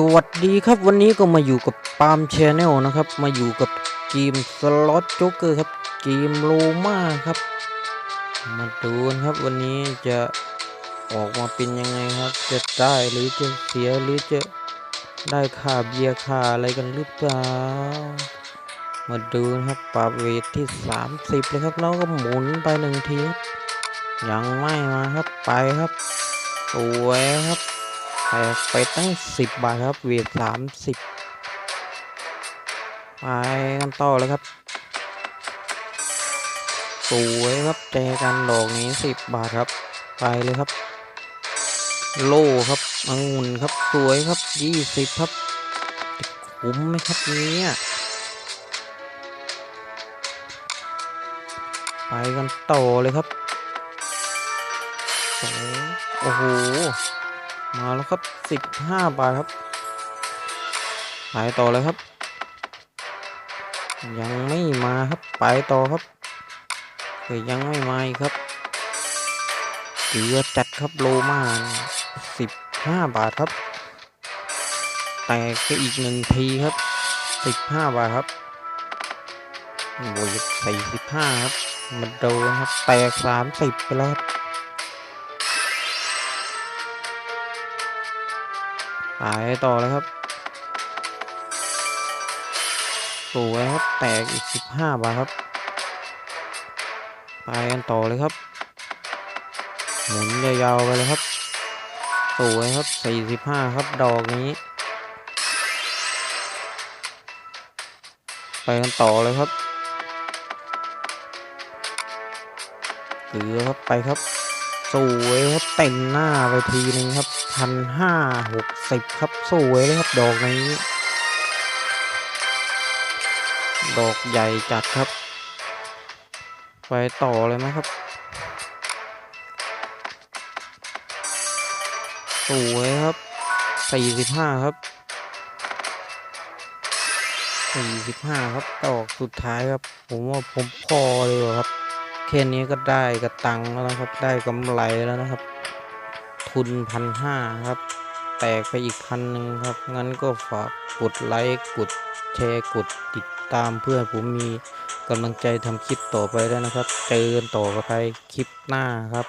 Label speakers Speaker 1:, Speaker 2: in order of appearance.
Speaker 1: สวัสดีครับวันนี้ก็มาอยู่กับปาล์มชแนลนะครับ มาอยู่กับเกมสล็อตโจ๊กเกอร์ครับเกมโลมาครับ มาดูนครับวันนี้จะออกมาเป็นยังไงครับ จะได้หรือจะเสียหรือจะได้ค่าเบียร์ค่าอะไรกันหรือเปล่ามาดูนะครับปรับเวทที่ 30เลยครับแล้วก็หมุนไปหนึ่งทียังไม่มาครับไปครับสวยครับ แตกไปตั้งสิบบาทครับเวทสามสิบไปกันต่อเลยครับ สวยครับแจกันดอกนี้สิบบาทครับ ไปเลยครับ โล่ครับองุ่นครับสวยครับยี่สิบครับคุ้มไหมครับเนี้ยไปกันต่อเลยครับโอ้โห มาแล้วครับสิบห้าบาทครับขายต่อเลยครับ ยังไม่มาครับไปต่อครับเฮ้ยยังไม่มาอีกครับเกลือจัดครับโลมาสิบห้าบาทครับ แตกไปอีกหนึ่งทีครับสิบห้าบาทครับโอ้ยสี่สิบห้าครับ มันโดนครับ แตกสามสิบไปแล้วครับ ขายต่อเลยครับสวยครับ แตกอีกสิบห้าบาทครับ ไปกันต่อเลยครับ หมุนยาวๆไปเลยครับสวยครับสี่สิบห้าครับ ดอกนี้ ไปกันต่อเลยครับเกลือครับ ไปครับ สวยครับเต็มหน้าไปทีนึงครับพันห้าหกสิบครับสวยเลยครับดอกนี้ ดอกใหญ่จัดครับ ไปต่อเลยไหมครับ สวยครับสี่สิบห้าครับสี่สิบห้าครับดอกสุดท้ายครับ ผมว่าผมพอเลยวะครับ แค่นี้ก็ได้กระตังแล้วนะครับ ได้กำไรแล้วนะครับ ทุนพันห้าครับ แตกไปอีกพันหนึ่งครับ งั้นก็ฝากกดไลค์ กดแชร์ กดติดตามเพื่อผมมีกำลังใจทำคลิปต่อไปได้นะครับ เจอกันต่อไปคลิปหน้าครับ